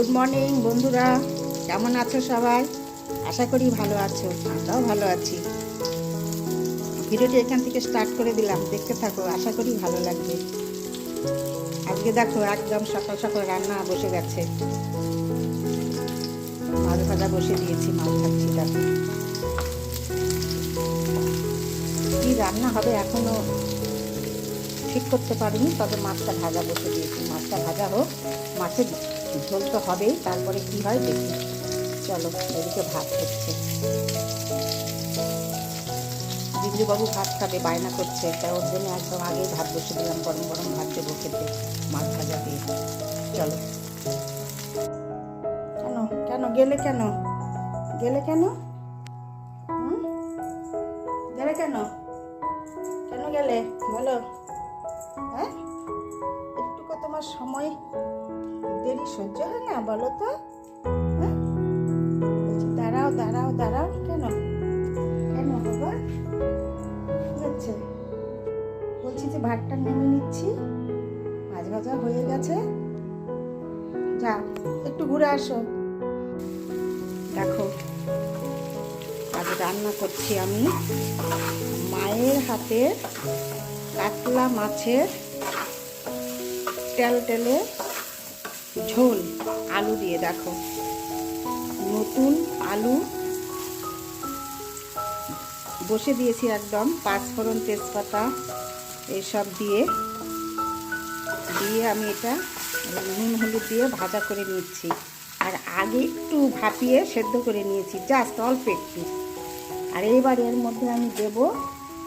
Good morning বন্ধুরা। কেমন আছো সবাই? আশা করি ভালো আছো, আমরাও ভালো আছি। ভিডিওটি এখান থেকে স্টার্ট করে দিলাম, দেখতে থাকো, আশা করি ভালো লাগবে। আজকে দেখো, একদম সকাল সকাল রান্না বসে গেছে। মাছ ভাজা বসে দিয়েছি, মাছ ভাজছি, দেখো। কি রান্না হবে এখনও ঠিক করতে পারিনি, তবে মাছটা ভাজা বসে দিয়েছি। মাছটা ভাজা হোক, মাছের ঝোল তো হবেই তারপরে কি হয় দেখি। চলো, এদিকে ভাত হচ্ছে। বাবু ভাত খাবে, বায়না করছে তাই ওর জন্য একদম আগেই ভাত বসে দিলাম, গরম গরম ভাত দেবো খেতে, মাছ ভাজা দিয়ে। চলো। কেন? কেন? গেলে কেন? গেলে কেন? গেলে কেন? কেন গেলে? বলো। হ্যাঁ? একটুকু তোমার সময় দেরি সহ্য হয় না, বলো তো? হ্যাঁ? দাঁড়াও দাঁড়াও দাঁড়াও, কেন? কেন বাবা? হচ্ছে? বলছি যে ভাতটা নেমে নিচ্ছি। মাছ ভাজা হয়ে গেছে। যা, একটু ঘুরে আসো। দেখো, আজ রান্না করছি আমি মায়ের হাতের কাতলা মাছের তেল টেলে। ঝোল, আলু দিয়ে দেখো। নতুন আলু বসে দিয়েছি একদম, পাঁচফোড়ন তেজপাতা এইসব দিয়ে। দিয়ে আমি এটা নুন হলুদ দিয়ে ভাজা করে নিচ্ছি। আর আগে একটু ভাপিয়ে সেদ্ধ করে নিয়েছি, জাস্ট অল্প একটু। আর এইবার এর মধ্যে আমি দেব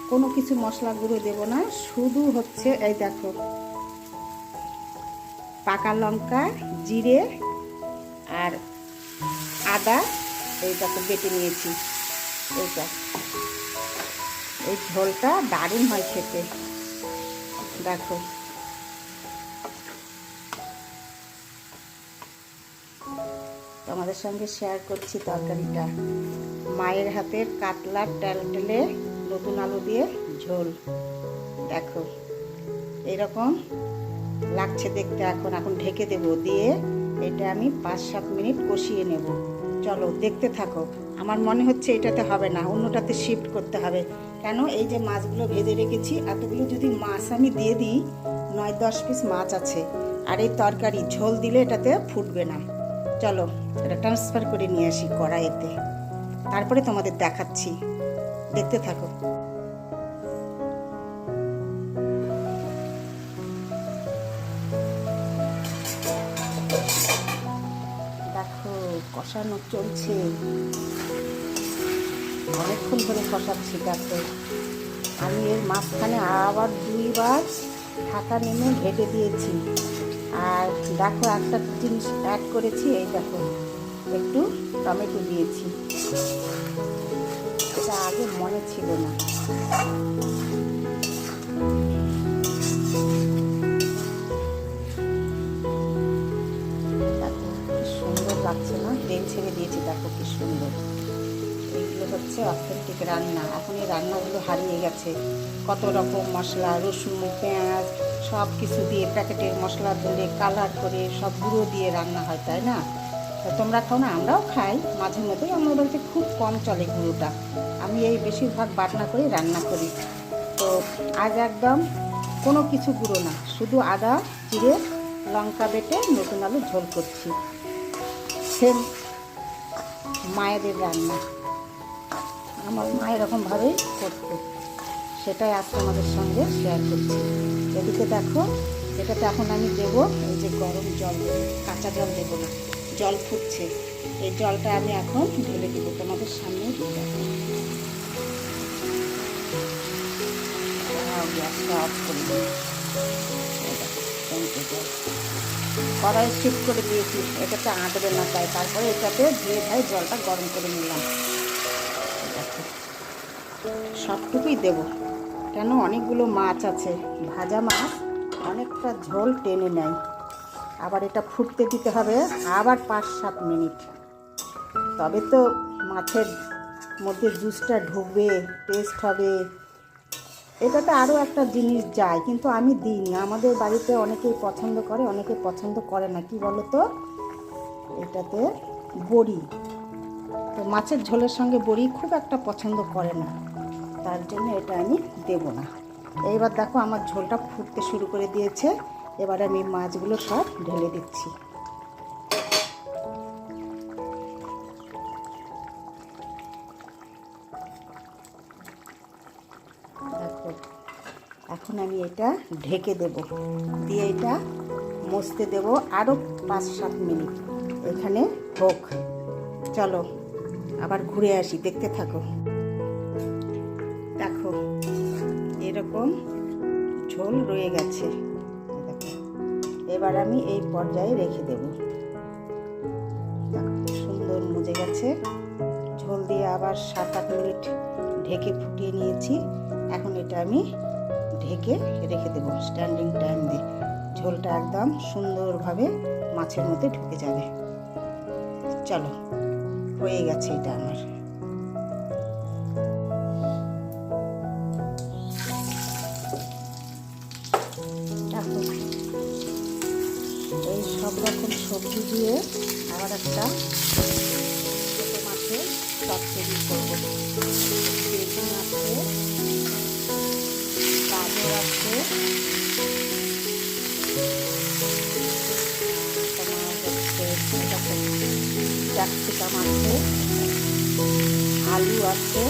কোনো কিছু মশলা গুঁড়ো দেব না, শুধু হচ্ছে, এই দেখো পাকা লঙ্কা, জিরে আর আদা এইটাকে বেটে নিয়েছি। এইটা এই ঝোলটা দারুণ হয় খেতে। দেখো। তোমাদের সঙ্গে শেয়ার করছি তরকারিটা। মায়ের হাতের কাতলার টেলটেলে নতুন আলু দিয়ে ঝোল। দেখো। এরকম লাগছে দেখতে, এখন এখন ঢেকে দেব, দিয়ে এটা আমি পাঁচ সাত মিনিট কষিয়ে নেব। চলো, দেখতে থাকো। আমার মনে হচ্ছে এটাতে হবে না, অন্যটাতে শিফট করতে হবে। কেন? এই যে মাছগুলো ভেজে রেখেছি, এতগুলো যদি মাছ আমি দিয়ে দিই, নয় দশ পিস মাছ আছে। আর এই তরকারি, ঝোল দিলে এটাতে ফুটবে না। চলো, এটা ট্রান্সফার করে নিয়ে আসি কড়াইতে। তারপরে তোমাদের দেখাচ্ছি। দেখতে থাকো। কষানো চলছে। অনেকক্ষণ ধরে কষাচ্ছি দেখো আমি এর মাঝখানে আবার দুইবার ঢাকা নেমে ঘেটে দিয়েছি। আর দেখো একটা জিনিস অ্যাড করেছি, এই দেখো, একটু টমেটো দিয়েছি। এটা আগে মনে ছিল না। লাগছে না। তেল ছেড়ে দিয়েছি, দেখো কি সুন্দর। এইগুলো হচ্ছে অথেন্টিক রান্না। এখন এই রান্নাগুলো হারিয়ে গেছে। কত রকম মশলা, রসুন, পেঁয়াজ সব কিছু দিয়ে প্যাকেটের মশলা দিলে কালার করে সব গুঁড়ো দিয়ে রান্না হয়, তাই না? তোমরা খাও না, আমরাও খাই। মাঝে মধ্যে আমার বাড়িতে খুব কম চলে গুঁড়োটা। আমি এই বেশিরভাগ বাটনা করে রান্না করি। তো আজ একদম কোনো কিছু গুঁড়ো না। শুধু আদা, জিরে, লঙ্কা বেটে নতুন আলু ঝোল করছি। সেম মায়েদের রান্না। আমার মা এরকমভাবেই করতো। সেটাই আজকে আমাদের সঙ্গে শেয়ার করছি। এদিকে দেখো, এটাতে এখন আমি দেবো এই যে গরম জল, কাঁচা জল দেবো না, জল ফুটছে। এই জলটা আমি এখন ঢেলে দেবো তোমাদের সামনে গ্যাসটা অফ করে জল। কড়াই শিফট করে দিয়েছি। এটাতে আঁটবে না তাই। তারপরে এটাতে ধুয়ে ধাই জলটা গরম করে নিলাম। সবটুকুই দেব। কেন? অনেকগুলো মাছ আছে। ভাজা মাছ অনেকটা ঝোল টেনে নেয়। আবার এটা ফুটতে দিতে হবে আবার পাঁচ সাত মিনিট। তবে তো মাছের মধ্যে জুসটা ঢুকবে, টেস্ট হবে। এটাতে আরও একটা জিনিস যায়, কিন্তু আমি দিই না। আমাদের বাড়িতে অনেকেই পছন্দ করে, অনেকে পছন্দ করে না। কি বলো তো এটাতে বড়ি। তো মাছের ঝোলের সঙ্গে বড়ি খুব একটা পছন্দ করে না। তার জন্য এটা আমি দেব না। এইবার দেখো আমার ঝোলটা ফুটতে শুরু করে দিয়েছে। এবার আমি মাছগুলো সব ঢেলে দিচ্ছি। এখন আমি এটা ঢেকে দেব। দিয়ে এটা মুছতে দেব আরও পাঁচ সাত মিনিট। এখানে হোক। চলো, আবার ঘুরে আসি, দেখতে থাকো। দেখো, এরকম ঝোল রয়ে গেছে। এবার আমি এই পর্যায়ে রেখে দেব। সুন্দর মজে গেছে। ঝোল দিয়ে আবার সাত আট মিনিট ঢেকে ফুটিয়ে নিয়েছি। এখন এটা আমি ঢেকে রেখে দেবো। স্ট্যান্ডিং টাইম দিয়ে। ঝোলটা একদম সুন্দরভাবে মাছের মধ্যে ঢুকে যাবে। চলো, হয়ে গেছে এটা আমার। এই সব রকম সবজি দিয়ে আবার একটা মাছের চচ্চড়ি করব। বেগুন আছে গাজর আছে। ক্যাপসিকাম আছে, আলু আছে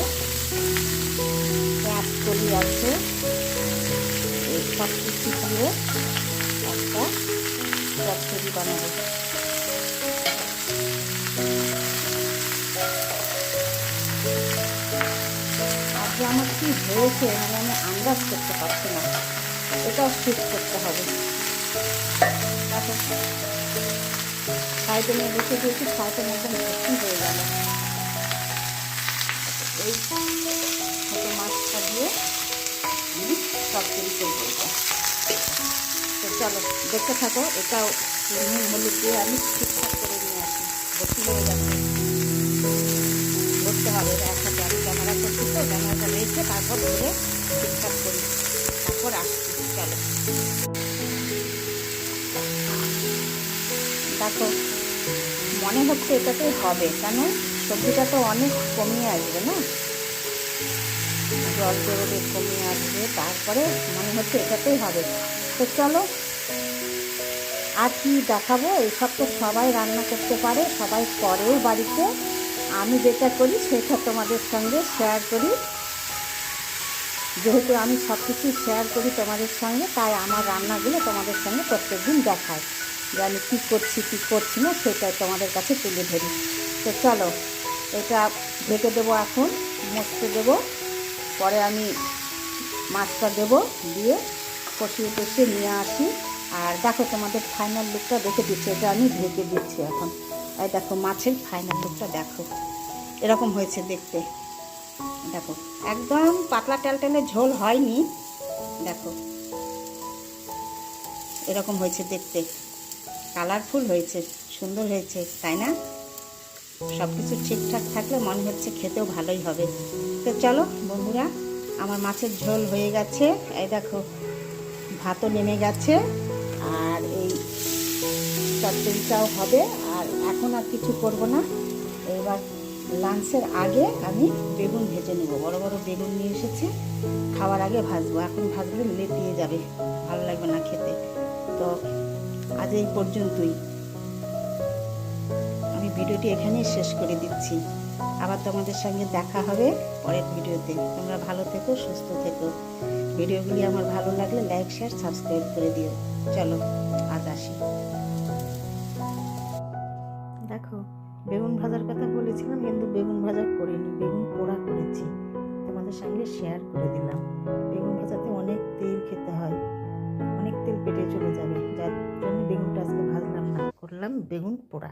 পেঁয়াজ কলি আছে, এই সব কিছু দিয়ে একটা চচ্চড়ি বানাবো। কি হয়েছে মানে আমি আন্দাজ করতে পারছি না। এটাও ঠিক করতে হবে। সাইডে নিয়ে বসে দিয়েছি সাইডে একদম ভর্তি হয়ে গেল? এই ছোটো মাছটা দিয়ে আমি সব তৈরি করব তো চলো, দেখতে থাকো, এটাও নুন, হলুদ দিয়ে আমি ঠিকঠাক করে নিয়ে আসি। ভর্তি হয়ে যাচ্ছে ধরতে হবে একসাথে রেখে তারপর ধরে ঠিকঠাক করি। তারপর আসছি, চলো। দেখো, মনে হচ্ছে এটাতেই হবে, কেন? সবজিটা তো অনেক কমিয়ে আসবে, না? জল বেরোবে কমিয়ে আসবে, তারপরে মনে হচ্ছে এটাতেই হবে। তো চলো, আর কি দেখাবো? এইসব তো সবাই রান্না করতে পারে, সবাই করেও বাড়িতে। আমি যেটা করি, সেটা তোমাদের সঙ্গে শেয়ার করি। যেহেতু আমি সব কিছু শেয়ার করি তোমাদের সঙ্গে, তাই আমার রান্নাগুলো তোমাদের সঙ্গে প্রত্যেকদিন দেখায় যে আমি কী করছি কী করছি না সেটাই তোমাদের কাছে তুলে ধরি। তো চলো, এটা ঢেকে দেবো এখন, মস্তে দেবো। পরে আমি মাছটা দেবো, দিয়ে কষিয়ে কষিয়ে নিয়ে আসি। আর দেখো তোমাদের ফাইনাল লুকটা দেখে দিচ্ছি, এটা আমি ঢেকে দিচ্ছি এখন। এই দেখো, মাছের ফাইনাল লুকটা দেখো। এরকম হয়েছে দেখতে। দেখো, একদম পাতলা টালটালে ঝোল হয়নি। দেখো, এরকম হয়েছে দেখতে। কালারফুল হয়েছে, সুন্দর হয়েছে, তাই না? সব কিছু ঠিকঠাক থাকলে মনে হচ্ছে খেতেও ভালোই হবে। তো চলো, বন্ধুরা, আমার মাছের ঝোল হয়ে গেছে। এই দেখো, ভাতও নেমে গেছে। আর এই চচ্চড়িটাও হবে। আর এখন আর কিছু করব না। এবার লাঞ্চের আগে আমি বেগুন ভেজে নেব। বড় বড় বেগুন নিয়ে এসেছে। খাওয়ার আগে ভাজবো। এখন ভাজলে লেটিয়ে যাবে। ভালো লাগবে না খেতে। তো আজ এই পর্যন্তই। আমি ভিডিওটি এখানেই শেষ করে দিচ্ছি। আবার তোমাদের সঙ্গে দেখা হবে পরের ভিডিওতে। তোমরা ভালো থেকো, সুস্থ থেকো। ভিডিওগুলি আমার ভালো লাগলে লাইক, শেয়ার, সাবস্ক্রাইব করে দিও। চলো। বেগুন ভাজার কথা বলেছিলাম, কিন্তু বেগুন ভাজা করিনি, বেগুন পোড়া করেছি। তোমাদের সঙ্গে শেয়ার করে দিলাম। বেগুন ভাজাতে অনেক তেল খেতে হয়, অনেক তেল পেটে চলে যাবে। যার জন্য বেগুনটা আজকে ভাজলাম না, করলাম বেগুন পোড়া।